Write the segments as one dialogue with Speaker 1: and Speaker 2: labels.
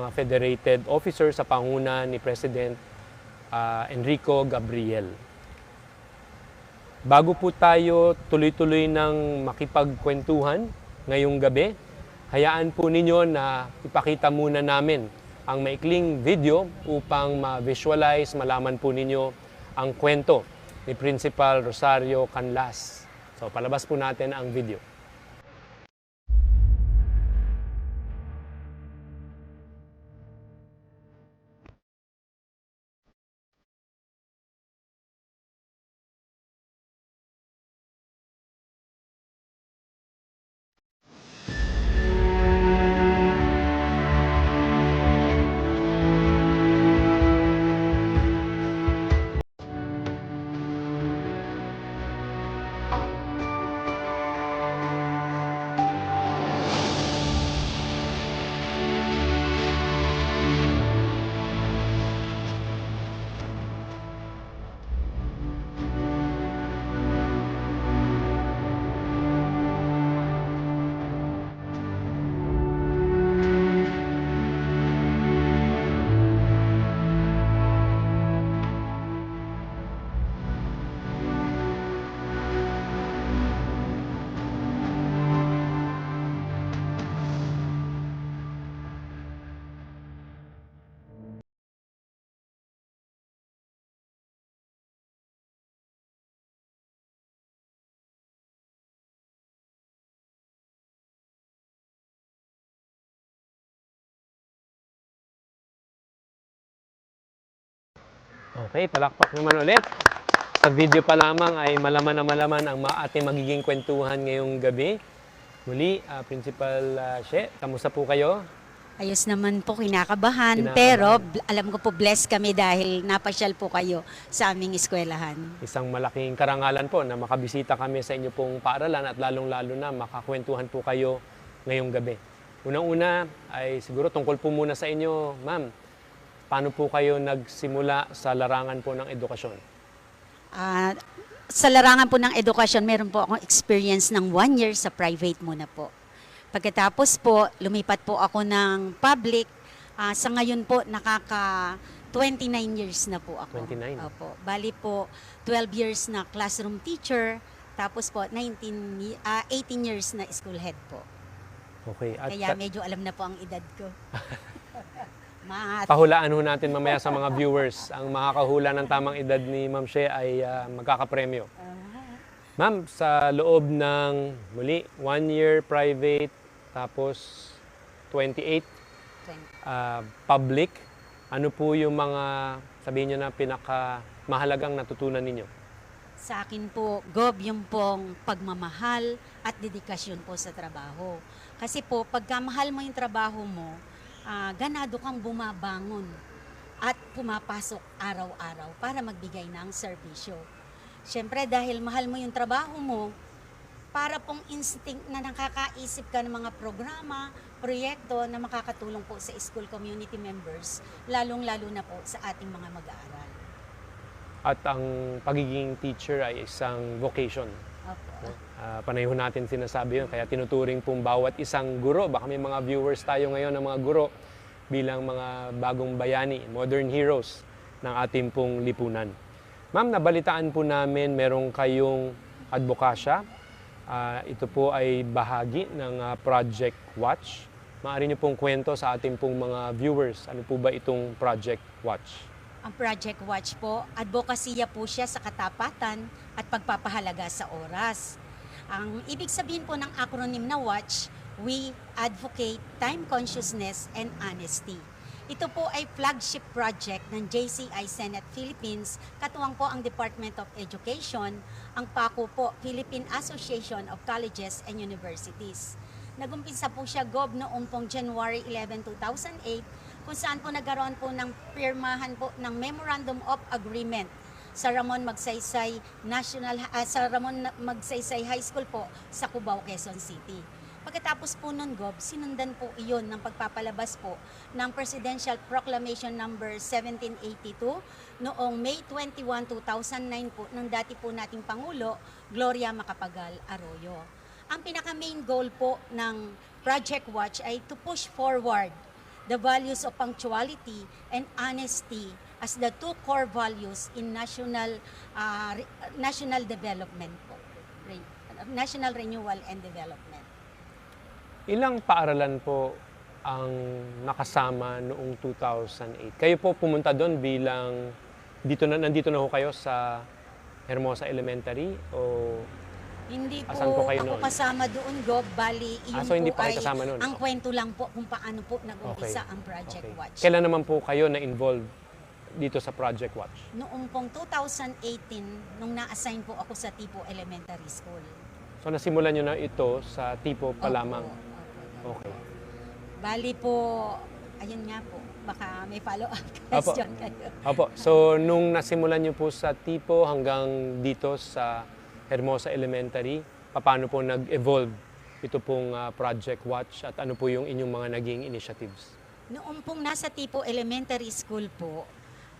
Speaker 1: mga federated officers sa panguna ni President ah, Enrico Gabriel. Bago po tayo tuloy-tuloy ng makipagkwentuhan ngayong gabi, hayaan po ninyo na ipakita muna namin ang maikling video upang ma-visualize, malaman po ninyo ang kwento ni Principal Rosario Canlas. So palabas po natin ang video. Okay, palakpak naman ulit. Sa video pa lamang ay malaman na malaman ang ating magiging kwentuhan ngayong gabi. Muli, ah, Principal uh, She, kamusta po kayo?
Speaker 2: Ayos naman po, kinakabahan.
Speaker 1: Kinakabahan.
Speaker 2: Pero alam ko po, blessed kami dahil napasyal po kayo sa aming eskwelahan.
Speaker 1: Isang malaking karangalan po na makabisita kami sa inyo pong paaralan at lalong-lalo na makakwentuhan po kayo ngayong gabi. Unang-una ay siguro tungkol po muna sa inyo, ma'am. Paano po kayo nagsimula sa larangan po ng edukasyon?
Speaker 2: Ah, sa larangan po ng edukasyon, meron po akong experience ng one year sa private muna po. Pagkatapos po, lumipat po ako ng public. Ah, sa ngayon po, nakaka 29 years na po ako.
Speaker 1: 29?
Speaker 2: Opo. Bali po, 12 years na classroom teacher. Tapos po, 19, y- ah, 18 years na school head po.
Speaker 1: Okay. At
Speaker 2: Kaya medyo alam na po ang edad ko. Mga
Speaker 1: Pahulaan ho natin mamaya sa mga viewers. Ang makakahula ng tamang edad ni Ma'am She ay ah, magkakapremyo. Ma'am, sa loob ng muli, one year private, tapos 28 ah, public, ano po yung mga, sabihin nyo na, pinaka mahalagang natutunan ninyo?
Speaker 2: Sa akin po, Gob, yung pong pagmamahal at dedikasyon po sa trabaho. Kasi po, pagka mahal mo yung trabaho mo, ah, ganado kang bumabangon at pumapasok araw-araw para magbigay ng serbisyo. Siyempre, dahil mahal mo yung trabaho mo, para pong instinct na nakakaisip ka ng mga programa, proyekto na makakatulong po sa school community members, lalong-lalo na po sa ating mga mag-aaral.
Speaker 1: At ang pagiging teacher ay isang vocation. Uh, panayho natin sinasabi yun. Kaya tinuturing pong bawat isang guro. Baka may mga viewers tayo ngayon ng mga guro bilang mga bagong bayani, modern heroes ng ating pong lipunan. Ma'am, nabalitaan po namin meron kayong advokasya. Ah, ito po ay bahagi ng ah, Project Watch. Maaari niyo pong kwento sa ating pong mga viewers. Ano po ba itong Project Watch?
Speaker 2: Ang Project Watch po, advokasya po siya sa katapatan at pagpapahalaga sa oras. Ang ibig sabihin po ng acronym na WATCH, We Advocate Time Consciousness and Honesty. Ito po ay flagship project ng JCI Senate Philippines, katuwang po ang Department of Education, ang PACO po, Philippine Association of Colleges and Universities. Nagumpisa po siya GOB noong pong January 11, 2008 kung saan po nagkaroon po ng pirmahan po ng Memorandum of Agreement sa Ramon Magsaysay National ah, sa Ramon Magsaysay High School po sa Cubao, Quezon City. Pagkatapos po nun, Gob, sinundan po iyon ng pagpapalabas po ng Presidential Proclamation Number 1782 noong May 21, 2009 po ng dati po nating Pangulo, Gloria Macapagal Arroyo. Ang pinaka-main goal po ng Project Watch ay to push forward the values of punctuality and honesty as the two core values in national uh, national development po. Re- national renewal and development.
Speaker 1: Ilang paaralan po ang nakasama noong 2008? Kayo po pumunta doon bilang dito na nandito na ho kayo sa Hermosa Elementary o
Speaker 2: Hindi po,
Speaker 1: Asan po kayo
Speaker 2: ako
Speaker 1: noon?
Speaker 2: kasama doon, Gob. Bali, yun
Speaker 1: Ah, so hindi
Speaker 2: po
Speaker 1: pa kayo
Speaker 2: ay
Speaker 1: kasama noon?
Speaker 2: ang kwento lang po kung paano po nag-umpisa ang Project
Speaker 1: Okay.
Speaker 2: Watch.
Speaker 1: Kailan naman po kayo na-involve dito sa Project Watch?
Speaker 2: Noong pong 2018, nung na-assign po ako sa Tipo Elementary School.
Speaker 1: So nasimulan nyo na ito sa tipo pa
Speaker 2: Opo,
Speaker 1: lamang?
Speaker 2: opo.
Speaker 1: Okay.
Speaker 2: Bali po, ayun nga po, baka may follow-up
Speaker 1: Apo.
Speaker 2: question kayo.
Speaker 1: Opo. So nung nasimulan nyo po sa tipo hanggang dito sa Hermosa Elementary, paano po nag-evolve ito pong ah, Project Watch at ano po yung inyong mga naging initiatives?
Speaker 2: Noong pong nasa Tipo Elementary School po,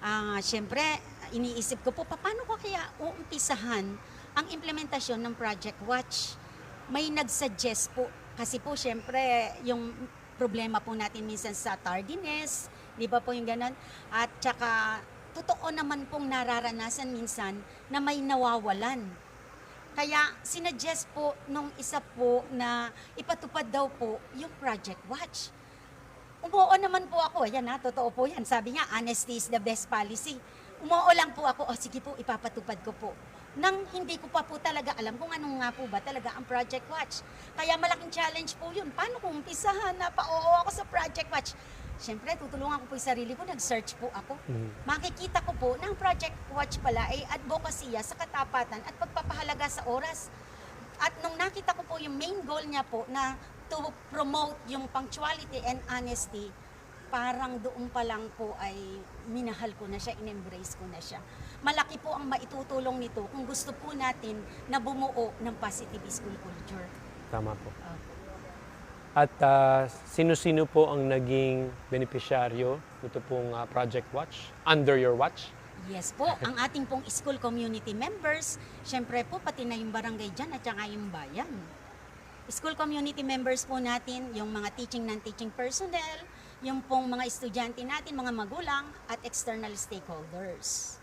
Speaker 2: ah syempre, iniisip ko po, paano ko kaya uumpisahan ang implementasyon ng Project Watch? May nag-suggest po, kasi po syempre, yung problema po natin minsan sa tardiness, di ba po yung ganun? At saka, totoo naman pong nararanasan minsan na may nawawalan. Kaya sinuggest po nung isa po na ipatupad daw po yung Project Watch. Umuo naman po ako. Yan ha, totoo po yan. Sabi nga, honesty is the best policy. Umuo lang po ako, o sige po, ipapatupad ko po. Nang hindi ko pa po talaga alam kung anong nga po ba talaga ang Project Watch. Kaya malaking challenge po yun. Paano kung umpisahan na pa-oo ako sa Project Watch? Siyempre, tutulungan ko po yung sarili ko, nag-search po ako. Makikita ko po na ang Project Watch pala ay advokasya sa katapatan at pagpapahalaga sa oras. At nung nakita ko po yung main goal niya po na to promote yung punctuality and honesty, parang doon pa lang po ay minahal ko na siya, in-embrace ko na siya. Malaki po ang maitutulong nito kung gusto po natin na bumuo ng positive school culture.
Speaker 1: Tama po.
Speaker 2: Opo.
Speaker 1: At ah, sino-sino po ang naging benepisyaryo nito pong ah, Project Watch under your watch?
Speaker 2: Yes po, ang ating pong school community members, syempre po pati na yung barangay dyan at saka yung bayan. School community members po natin, yung mga teaching non-teaching personnel, yung pong mga estudyante natin, mga magulang, at external stakeholders.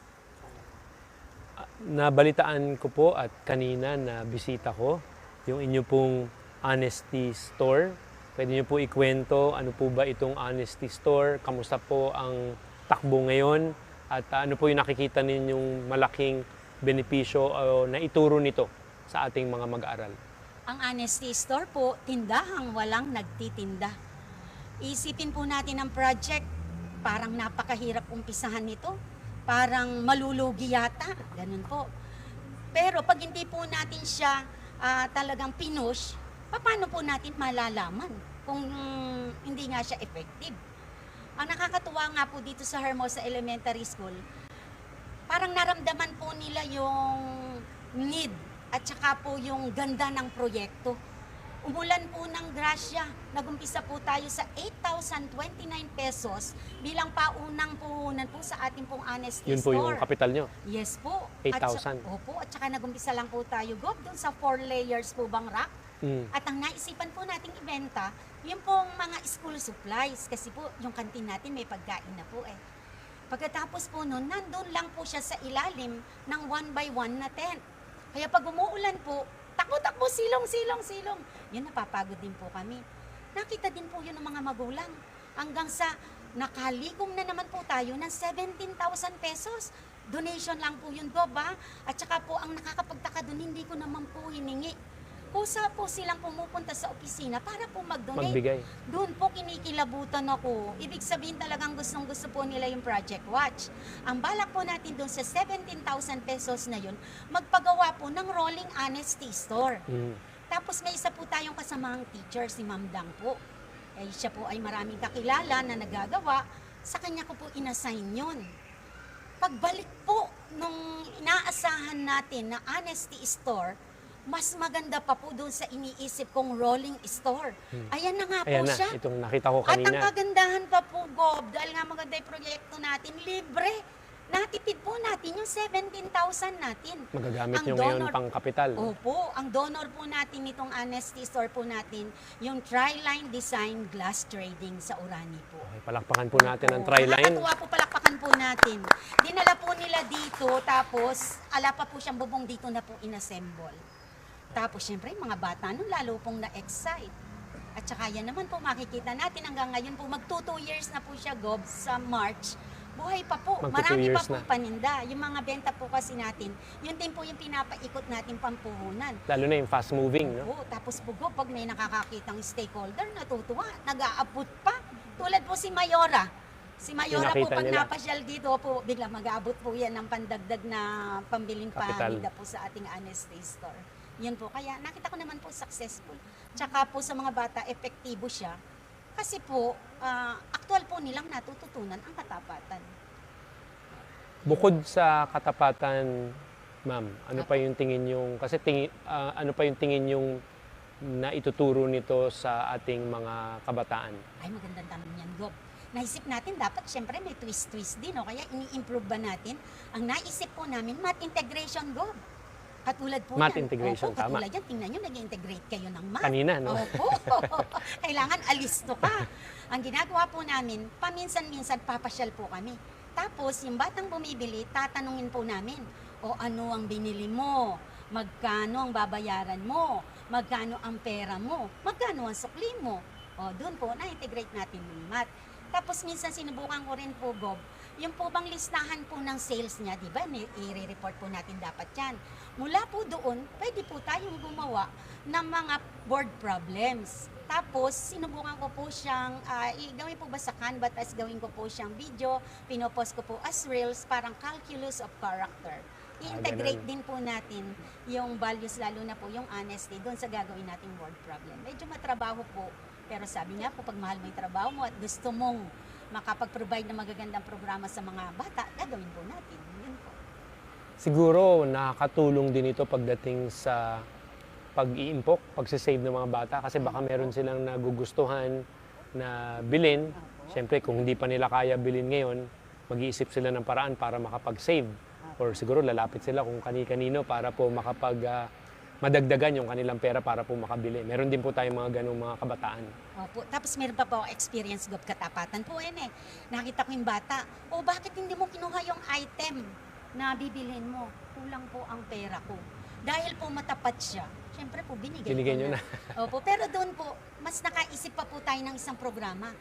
Speaker 1: Nabalitaan ko po at kanina na bisita ko yung inyo pong Honesty Store. Pwede niyo po ikwento ano po ba itong Honesty Store, kamusta po ang takbo ngayon at ah, ano po yung nakikita ninyong malaking benepisyo o na ituro nito sa ating mga mag-aaral.
Speaker 2: Ang Honesty Store po, tindahang walang nagtitinda. Isipin po natin ang project, parang napakahirap umpisahan nito. Parang malulugi yata, ganun po. Pero pag hindi po natin siya ah, talagang pinush, paano po natin malalaman kung mm, hindi nga siya effective? Ang nakakatuwa nga po dito sa Hermosa Elementary School, parang naramdaman po nila yung need at saka po yung ganda ng proyekto. Umulan po ng grasya. Nagumpisa po tayo sa 8,029 pesos bilang paunang puhunan po sa ating pong honesty
Speaker 1: Yun po
Speaker 2: store.
Speaker 1: yung kapital nyo.
Speaker 2: Yes po.
Speaker 1: 8,000.
Speaker 2: At sa- opo, at saka nagumpisa lang po tayo, Gob, dun sa four layers po bang rack.
Speaker 1: Mm.
Speaker 2: At ang naisipan po nating ibenta, yung pong mga school supplies. Kasi po, yung kantin natin may pagkain na po eh. Pagkatapos po nun, nandun lang po siya sa ilalim ng one by one na tent. Kaya pag umuulan po, takbo-takbo, silong, silong, silong. Yun, napapagod din po kami. Nakita din po yun ng mga magulang. Hanggang sa nakaligom na naman po tayo ng 17,000 pesos. Donation lang po yun, Gob, ha? At saka po, ang nakakapagtaka dun, hindi ko naman po hiningi. Kusa po silang pumupunta sa opisina para po mag-donate.
Speaker 1: Magbigay.
Speaker 2: Doon po kinikilabutan ako. Ibig sabihin talagang gustong gusto po nila yung Project Watch. Ang balak po natin doon sa 17,000 pesos na yun, magpagawa po ng rolling honesty store.
Speaker 1: Mm.
Speaker 2: Tapos may isa po tayong kasamang teacher, si Ma'am Dang po. Eh, siya po ay maraming kakilala na nagagawa. Sa kanya ko po inassign yun. Pagbalik po nung inaasahan natin na honesty store, mas maganda pa po doon sa iniisip kong rolling store. Ayan na nga po
Speaker 1: Ayan na,
Speaker 2: siya.
Speaker 1: itong nakita ko
Speaker 2: At ang
Speaker 1: kanina.
Speaker 2: kagandahan pa po, Gob, dahil nga maganda yung proyekto natin, libre. natipid po natin yung 17,000 natin.
Speaker 1: Magagamit
Speaker 2: Ang
Speaker 1: nyo ngayon
Speaker 2: donor-
Speaker 1: pang kapital.
Speaker 2: Opo, ang donor po natin nitong Honesty Store po natin, yung Triline Design Glass Trading sa Urani po.
Speaker 1: Okay, palakpakan po natin ang
Speaker 2: Opo.
Speaker 1: Triline.
Speaker 2: Nakakatuwa po, palakpakan po natin. Dinala po nila dito, tapos ala pa po siyang bubong dito na po inassemble. Tapos syempre, yung mga bata nun lalo pong na-excite. At saka yan naman po makikita natin hanggang ngayon po, mag 2 years na po siya, Gob, sa March. Buhay pa po.
Speaker 1: Two
Speaker 2: Marami pa po
Speaker 1: na.
Speaker 2: paninda. Yung mga benta po kasi natin, yun din po yung pinapaikot natin pampuhunan.
Speaker 1: Lalo na yung fast moving, no?
Speaker 2: Oo, tapos po Gob, pag may nakakakitang stakeholder, natutuwa, nag-aabot pa. Tulad po si Mayora. Si Mayora po, pag
Speaker 1: nila.
Speaker 2: napasyal dito po, bigla mag-aabot po yan ng pandagdag na pambiling paninda po sa ating Honesty Store. Yan po, kaya nakita ko naman po successful. Tsaka po sa mga bata, epektibo siya. Kasi po, ah, aktual po nilang natututunan ang katapatan.
Speaker 1: Bukod sa katapatan, ma'am, ano pa yung tingin yung kasi tingin ah, ano pa yung tingin yung na ituturo nito sa ating mga kabataan?
Speaker 2: Ay, magandang tanong yan, Gob. Naisip natin, dapat syempre may twist-twist din, no? Kaya ini-improve ba natin? Ang naisip po namin, math integration, Gob. Katulad po
Speaker 1: Math
Speaker 2: yan.
Speaker 1: integration,
Speaker 2: Opo,
Speaker 1: tama.
Speaker 2: katulad yan, tingnan nyo, nag-integrate kayo ng math.
Speaker 1: Kanina, no?
Speaker 2: Opo. Kailangan alisto ka. Ang ginagawa po namin, paminsan-minsan papasyal po kami. Tapos, yung batang bumibili, tatanungin po namin, o ano ang binili mo? Magkano ang babayaran mo? Magkano ang pera mo? Magkano ang sukli mo? O, doon po, na-integrate natin yung math. Tapos minsan sinubukan ko rin po, Gob, yung po bang listahan po ng sales niya, di ba? I-report po natin dapat yan. Mula po doon, pwede po tayong gumawa ng mga board problems. Tapos, sinubukan ko po siyang, ah, i- gawin po ba sa Canva, tapos gawin ko po siyang video, pinopost ko po as reels, parang calculus of character. I-integrate
Speaker 1: ganun.
Speaker 2: din po natin yung values, lalo na po yung honesty, doon sa gagawin nating word problem. Medyo matrabaho po, pero sabi nga po, pag mahal mo yung trabaho mo at gusto mong makapag-provide ng magagandang programa sa mga bata, gagawin po natin.
Speaker 1: Siguro nakakatulong din ito pagdating sa pag-iimpok, pagsisave ng mga bata kasi baka meron silang nagugustuhan na bilin. Siyempre, kung hindi pa nila kaya bilin ngayon, mag-iisip sila ng paraan para makapag-save. Or siguro lalapit sila kung kani-kanino para po makapag ah, madagdagan yung kanilang pera para po makabili. Meron din po tayong mga ganong mga kabataan.
Speaker 2: Opo. Tapos meron pa po experience gov katapatan po yan eh. Nakita ko yung bata, o bakit hindi mo kinuha yung item na bibilhin mo? Kulang po ang pera ko. Dahil po matapat siya, syempre po binigay
Speaker 1: Binigay
Speaker 2: ko
Speaker 1: niyo
Speaker 2: na. Opo, pero doon po, mas nakaisip pa po tayo ng isang programa.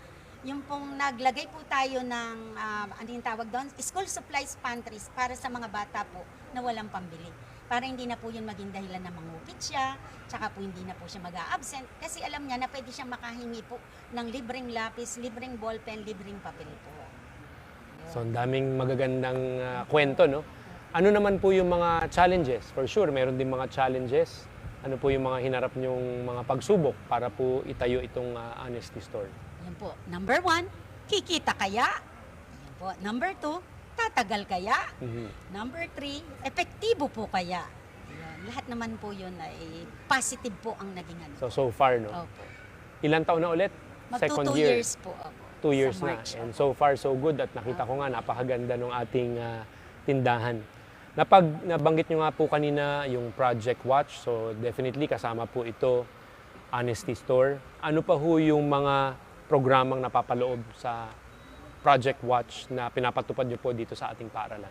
Speaker 2: Yung pong naglagay po tayo ng, ah, ano yung tawag doon? School supplies pantries para sa mga bata po na walang pambili. Para hindi na po yun maging dahilan na mangupit siya, tsaka po hindi na po siya mag-a-absent. Kasi alam niya na pwede siyang makahingi po ng libreng lapis, libreng ballpen, libreng papel po.
Speaker 1: So, ang daming magagandang ah, kwento, no? Ano naman po yung mga challenges? For sure, meron din mga challenges. Ano po yung mga hinarap nyong mga pagsubok para po itayo itong ah, Honesty Store?
Speaker 2: Yan po. Number one, kikita kaya? Yan po. Number two, tatagal kaya?
Speaker 1: Mhm.
Speaker 2: Number three, epektibo po kaya? Yan. Lahat naman po yun ay positive po ang naging ano.
Speaker 1: So, so far, no?
Speaker 2: Opo.
Speaker 1: Ilan taon na ulit?
Speaker 2: Magto two years po. Opo.
Speaker 1: Two years na. And so far, so good. At nakita ko nga, napakaganda ng ating ah, tindahan. Napag, nabanggit nyo nga po kanina yung Project Watch. So, definitely kasama po ito, Honesty Store. Ano pa ho yung mga programang napapaloob sa Project Watch na pinapatupad nyo po dito sa ating paaralan?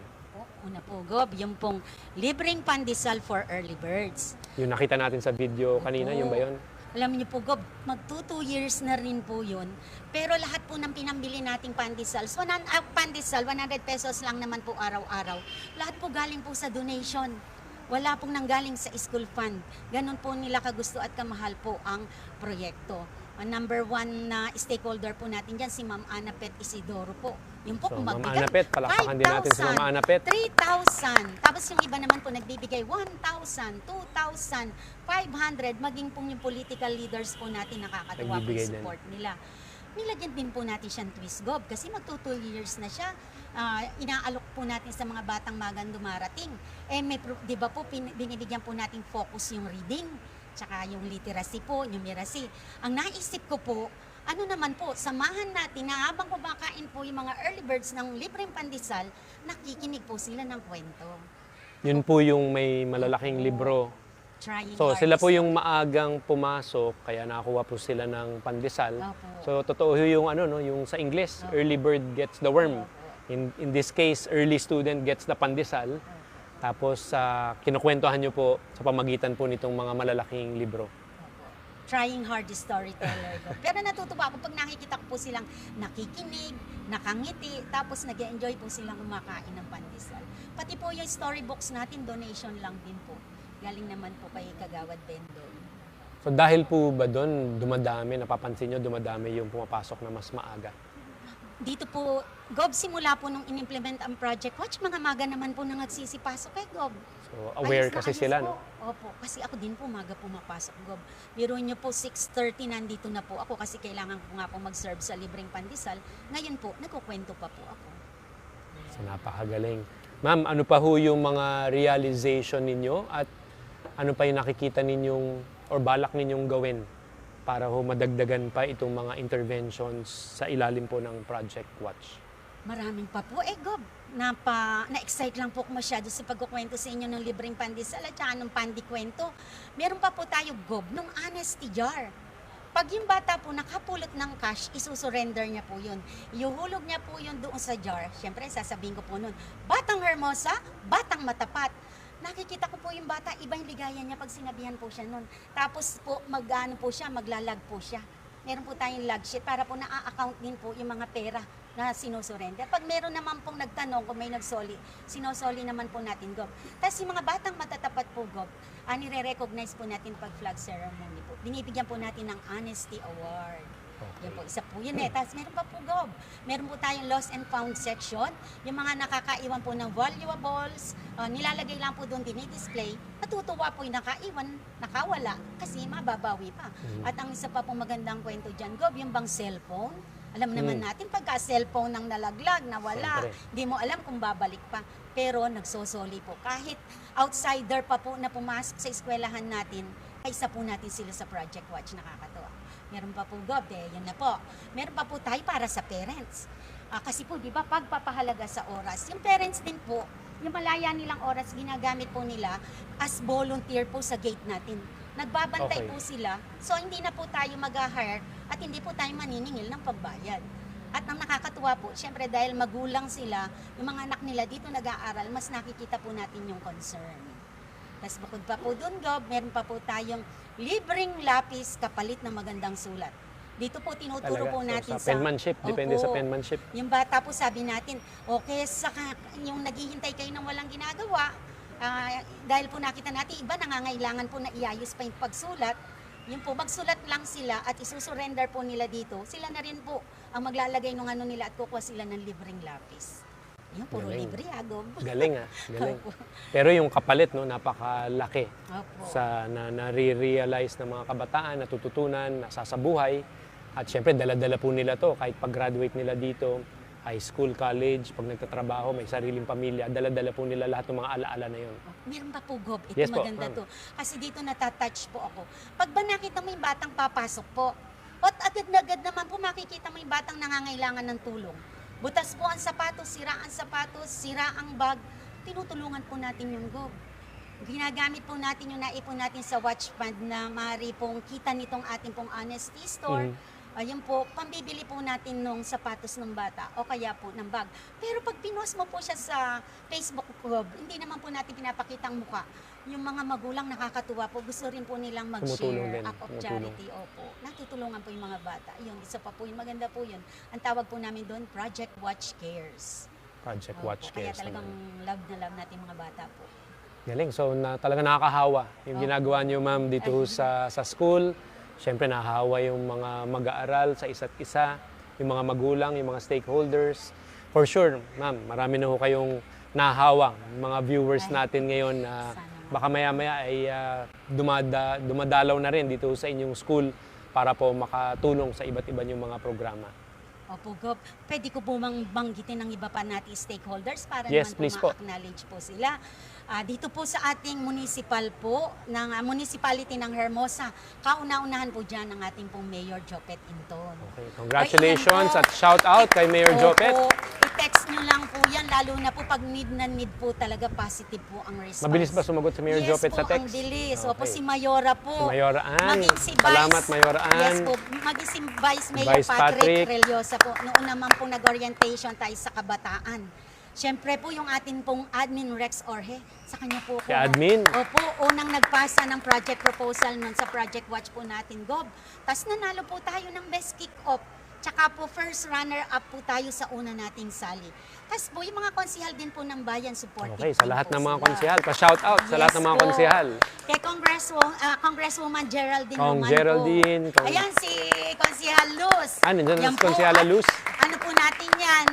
Speaker 2: Una po, Gob, yung pong libreng pandesal for early birds.
Speaker 1: Yung nakita natin sa video kanina,
Speaker 2: Opo.
Speaker 1: yung ba yun?
Speaker 2: Alam niyo po, Gob, mag 2 years na rin po yun. Pero lahat po ng pinambili nating pandesals, 100, ah, pandesal, 100 pesos lang naman po araw-araw. Lahat po galing po sa donation. Wala pong nanggaling sa school fund. Ganon po nila kagusto at kamahal po ang proyekto. Ang number one na stakeholder po natin dyan, si Ma'am Ana Pet Isidoro po. Yung po,
Speaker 1: So,
Speaker 2: kung
Speaker 1: Ma'am
Speaker 2: magbigay,
Speaker 1: Ana Pet, palakpakan din natin si Ma'am Ana Pet.
Speaker 2: 3,000. Tapos yung iba naman po nagbibigay 1,000, 2,000, 500. Maging pong yung political leaders po natin nakakatuwa po yung
Speaker 1: din.
Speaker 2: support nila. Nilagyan din po natin siyang twist gob kasi magto 2 years na siya. Ah, inaalok po natin sa mga batang magang dumarating. Eh may 'di ba po pin- binibigyan po natin focus yung reading tsaka yung literacy po, numeracy. Ang naisip ko po, ano naman po, samahan natin na habang kumakain po yung mga early birds ng libreng pandesal, nakikinig po sila ng kwento.
Speaker 1: Yun po yung may malalaking libro.
Speaker 2: Trying
Speaker 1: So sila po yung maagang pumasok, kaya nakakuha po sila ng pandesal.
Speaker 2: Opo.
Speaker 1: So totoo yung ano no, yung sa English, early bird gets the worm. In in this case, early student gets the pandesal. Tapos sa kinukwentuhan nyo po sa pamagitan po nitong mga malalaking libro.
Speaker 2: Trying hard storyteller ko. Pero natutuwa ako pag nakikita ko po silang nakikinig, nakangiti, tapos nag enjoy po silang kumakain ng pandesal. Pati po yung storybooks natin, donation lang din po. Galing naman po kay Kagawad Bendon.
Speaker 1: So dahil po ba doon dumadami, napapansin nyo dumadami yung pumapasok na mas maaga?
Speaker 2: Dito po, Gob, simula po nung in-implement ang Project Watch, mga maga naman po nang nagsisipasok kay Gob.
Speaker 1: So aware
Speaker 2: Ayos na
Speaker 1: kasi
Speaker 2: ayos
Speaker 1: sila,
Speaker 2: po.
Speaker 1: no?
Speaker 2: Opo, kasi ako din po maga pumapasok, Gob. Biro nyo po, 6.30 nandito na po ako kasi kailangan ko nga po mag-serve sa libreng pandesal. Ngayon po, nagkukwento pa po ako.
Speaker 1: So napakagaling. Ma'am, ano pa ho yung mga realization ninyo at ano pa yung nakikita ninyong or balak ninyong gawin para ho madagdagan pa itong mga interventions sa ilalim po ng Project Watch?
Speaker 2: Maraming pa po. Eh, Gob, napa, na-excite lang po ako masyado sa pagkukwento sa inyo ng libreng pandesal at saka ng pandikwento. Meron pa po tayo, Gob, nung honesty jar. Pag yung bata po nakapulot ng cash, isusurrender niya po yun. Ihuhulog niya po yun doon sa jar. Siyempre, sasabihin ko po nun, Batang Hermosa, Batang Matapat. Nakikita ko po yung bata, iba yung ligaya niya pag sinabihan po siya nun. Tapos po, mag-ano po siya, maglalag po siya. Meron po tayong log sheet para po na-account din po yung mga pera na sinusurrender. Pag meron naman pong nagtanong kung may nagsoli, sinosoli naman po natin, Gob. Tapos yung mga batang matatapat po, Gob, ah, nire-recognize po natin pag flag ceremony po. Binibigyan po natin ng Honesty Award. Yan po, isa po yun eh. Tapos meron pa po, Gob. Meron po tayong lost and found section. Yung mga nakakaiwan po ng valuables, ah, nilalagay lang po doon, dinidisplay. Natutuwa po yung nakaiwan, nakawala, kasi mababawi pa. At ang isa pa po magandang kwento dyan, Gob, yung bang cellphone. Alam naman
Speaker 1: Hmm.
Speaker 2: natin, pagka cellphone nang nalaglag, nawala,
Speaker 1: Siyempre.
Speaker 2: di mo alam kung babalik pa. Pero nagsosoli po. Kahit outsider pa po na pumasok sa eskwelahan natin, kaisa po natin sila sa Project Watch, nakakatawa. Meron pa po, Gob, eh, yun na po. Meron pa po tayo para sa parents. Ah, kasi po, di ba, pagpapahalaga sa oras, yung parents din po, yung malaya nilang oras, ginagamit po nila as volunteer po sa gate natin. Nagbabantay
Speaker 1: Okay.
Speaker 2: po sila, so hindi na po tayo mag-hire at hindi po tayo maniningil ng pagbayad. At ang nakakatuwa po, syempre dahil magulang sila, yung mga anak nila dito nag-aaral, mas nakikita po natin yung concern. Tapos bukod pa po dun, Gob, meron pa po tayong libreng lapis kapalit ng magandang sulat. Dito po tinuturo
Speaker 1: Talaga.
Speaker 2: po
Speaker 1: So,
Speaker 2: natin
Speaker 1: sa penmanship, depende sa
Speaker 2: Opo.
Speaker 1: penmanship.
Speaker 2: Yung bata po sabi natin, okay, sa yung naghihintay kayo ng walang ginagawa, ah, dahil po nakita natin, iba nangangailangan po na iayos pa yung pagsulat, yun po, magsulat lang sila at isusurrender po nila dito, sila na rin po ang maglalagay ng ano nila at kukuha sila ng libreng lapis. Yun, puro
Speaker 1: Galing.
Speaker 2: libre, agom.
Speaker 1: Galing ah, galing.
Speaker 2: Opo.
Speaker 1: Pero yung kapalit, no, napakalaki
Speaker 2: Opo.
Speaker 1: sa na, nare-realize ng mga kabataan, natututunan, nasasabuhay. At syempre, dala-dala po nila to kahit pag-graduate nila dito, high school, college, pag nagtatrabaho, may sariling pamilya, dala-dala po nila lahat ng mga alaala na yun.
Speaker 2: Meron pa po, Gob. Ito
Speaker 1: Yes po,
Speaker 2: maganda
Speaker 1: ma'am.
Speaker 2: to. Kasi dito natatouch po ako. Pag ba nakita mo yung batang papasok po, at agad na agad naman po makikita mo yung batang nangangailangan ng tulong. Butas po ang sapatos, sira ang sapatos, sira ang bag. Tinutulungan po natin yung Gob. Ginagamit po natin yung naipon natin sa watch fund na maaari pong kita nitong ating pong honesty store.
Speaker 1: Mhm.
Speaker 2: Ayun po, pambibili po natin nung sapatos ng bata o kaya po ng bag. Pero pag pinost mo po siya sa Facebook Gob, hindi naman po natin pinapakita ang mukha. Yung mga magulang nakakatuwa po, gusto rin po nilang mag-share
Speaker 1: din,
Speaker 2: act of charity. Opo, natutulungan po yung mga bata. Yun, isa pa po yun, maganda po yun. Ang tawag po namin doon, Project Watch Cares.
Speaker 1: Project
Speaker 2: Opo,
Speaker 1: Watch
Speaker 2: Kaya
Speaker 1: Cares
Speaker 2: talagang
Speaker 1: naman.
Speaker 2: love na love natin mga bata po.
Speaker 1: Galing. So, na, talaga nakakahawa yung ginagawa niyo, ma'am, dito sa, sa school. Siyempre, nakakahawa yung mga mag-aaral sa isa't isa, yung mga magulang, yung mga stakeholders. For sure, ma'am, marami na ho kayong nahawa, mga viewers natin ngayon na baka maya-maya ay ah, dumada, dumadalaw na rin dito sa inyong school para po makatulong sa iba't iba yung mga programa.
Speaker 2: Opo, Gob. Pwede ko po mang banggitin ng iba pa nating stakeholders para
Speaker 1: Yes,
Speaker 2: naman po
Speaker 1: po.
Speaker 2: ma-acknowledge po sila. Ah, dito po sa ating municipal po, ng ah, municipality ng Hermosa, kauna-unahan po dyan ang ating pong Mayor Jopet Inton.
Speaker 1: Okay, congratulations
Speaker 2: Ay,
Speaker 1: at shout out kay Mayor
Speaker 2: Opo,
Speaker 1: Jopet.
Speaker 2: I-text nyo lang po yan, lalo na po pag need na need po talaga positive po ang response.
Speaker 1: Mabilis ba sumagot si Mayor
Speaker 2: yes
Speaker 1: Jopet
Speaker 2: po,
Speaker 1: sa text?
Speaker 2: ang bilis. Opo,
Speaker 1: Okay.
Speaker 2: si Mayora po.
Speaker 1: Si Mayora Ann.
Speaker 2: Maging si Vice.
Speaker 1: Salamat, Mayora Ann.
Speaker 2: Yes po. Maging si Vice Mayor
Speaker 1: Vice
Speaker 2: Patrick,
Speaker 1: Patrick.
Speaker 2: Relyosa po. Noon naman po nag-orientation tayo sa kabataan. Siyempre po yung atin pong admin Rex Orhe, sa kanya po
Speaker 1: Si admin?
Speaker 2: Opo, unang nagpasa ng project proposal nun sa Project Watch po natin, Gob. Tapos nanalo po tayo ng best kick-off. Tsaka po first runner-up po tayo sa una nating sali. Tapos po yung mga konsihal din po ng bayan, supportive
Speaker 1: Okay, sa lahat
Speaker 2: po
Speaker 1: ng mga
Speaker 2: sila.
Speaker 1: konsihal, pa-shout out sa lahat
Speaker 2: Yes
Speaker 1: ng mga
Speaker 2: po.
Speaker 1: konsihal.
Speaker 2: Kay Congresswoman, ah, Congresswoman Geraldine
Speaker 1: Kong
Speaker 2: Roman
Speaker 1: Geraldine,
Speaker 2: po.
Speaker 1: Kong-
Speaker 2: Ayan si Konsihal Luz.
Speaker 1: Ah, nandiyan na
Speaker 2: Yan
Speaker 1: si
Speaker 2: po,
Speaker 1: Konsihala Luz.
Speaker 2: Ano po natin yan,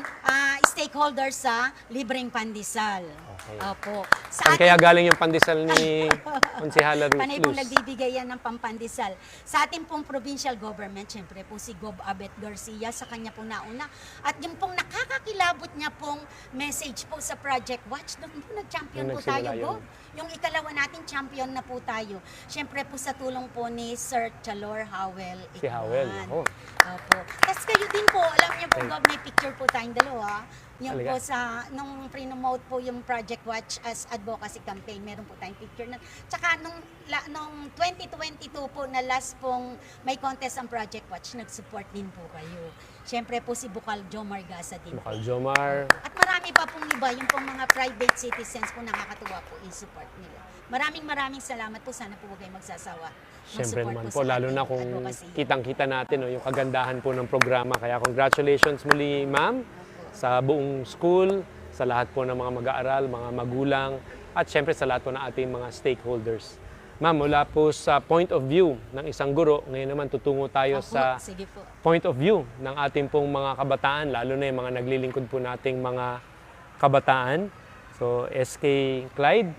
Speaker 2: stakeholders sa libreng pandesal.
Speaker 1: Okay.
Speaker 2: Opo.
Speaker 1: Saan
Speaker 2: ating-
Speaker 1: kaya galing yung pandesal ni Konsihala Ru-
Speaker 2: Panay pong
Speaker 1: Luz?
Speaker 2: nagbibigay yan ng pampandesal. Sa ating pong provincial government, syempre po si Gob Abet Garcia, sa kanya po nauna. At yung pong nakakakilabot niya pong message po sa Project Watch, doon po nag-champion po tayo,
Speaker 1: yun.
Speaker 2: Yung ikalawa nating champion na po tayo. Syempre po sa tulong po ni Sir Chalor Howell.
Speaker 1: Si Howell, ako.
Speaker 2: Opo. Tapos kayo din po, alam niyo po,
Speaker 1: Ay.
Speaker 2: Gob, may picture po tayong dalawa. Yung po sa, nung pre-nomote po yung Project Watch as advocacy campaign, meron po tayong picture na. Tsaka nung, la, nung 2022 po na last pong may contest ang Project Watch, nag-support din po kayo. Siyempre po si Bukal Joe Margasa din.
Speaker 1: Bukal Jomar.
Speaker 2: At marami pa pong iba, yung pong mga private citizens po nakakatuwa po i-support nila. Maraming maraming salamat po. Sana po huwag kayong magsasawa.
Speaker 1: Siyempre naman
Speaker 2: sa
Speaker 1: po, lalo na kung kitang-kita natin no, yung kagandahan po ng programa. Kaya congratulations muli, ma'am, sa buong school, sa lahat po ng mga mag-aaral, mga magulang, at siyempre sa lahat po ng ating mga stakeholders. Ma'am, mula po sa point of view ng isang guro, ngayon naman tutungo tayo
Speaker 2: Opo,
Speaker 1: sa
Speaker 2: po.
Speaker 1: point of view ng ating pong mga kabataan, lalo na yung mga naglilingkod po nating mga kabataan. So, SK Clyde,